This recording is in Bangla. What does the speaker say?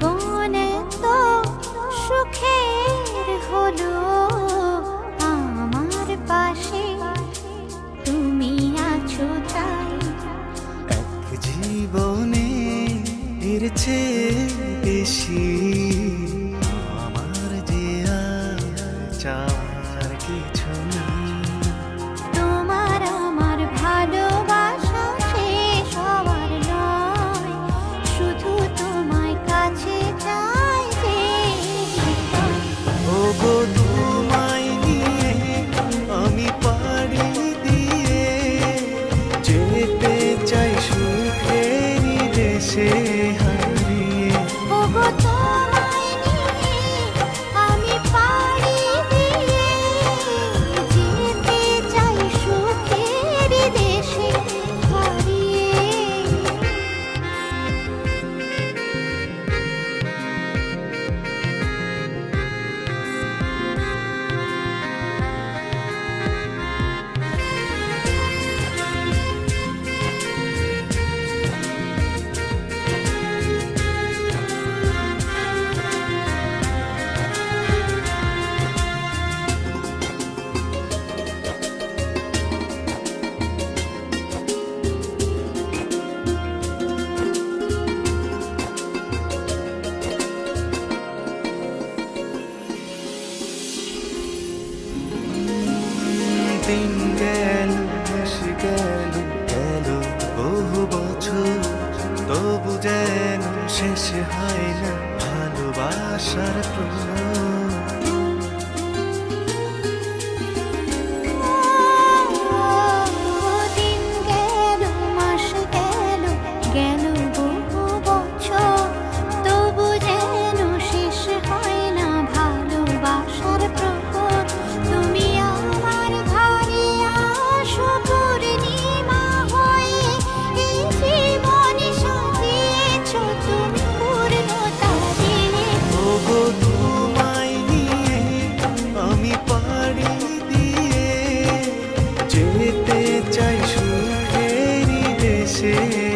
জীবন তো সুখের হলো আমার পাশে। তুমি আছো তাই। এক জীবনে এর চেয়ে বেশি আমার যে আর চাওয়ার কিছু নেই। पीछे দিন গেল মাস গেল গেল বহু বছর। তবু যেন শেষ হয় না ভালোবাসার প্রয়োজন 谢谢。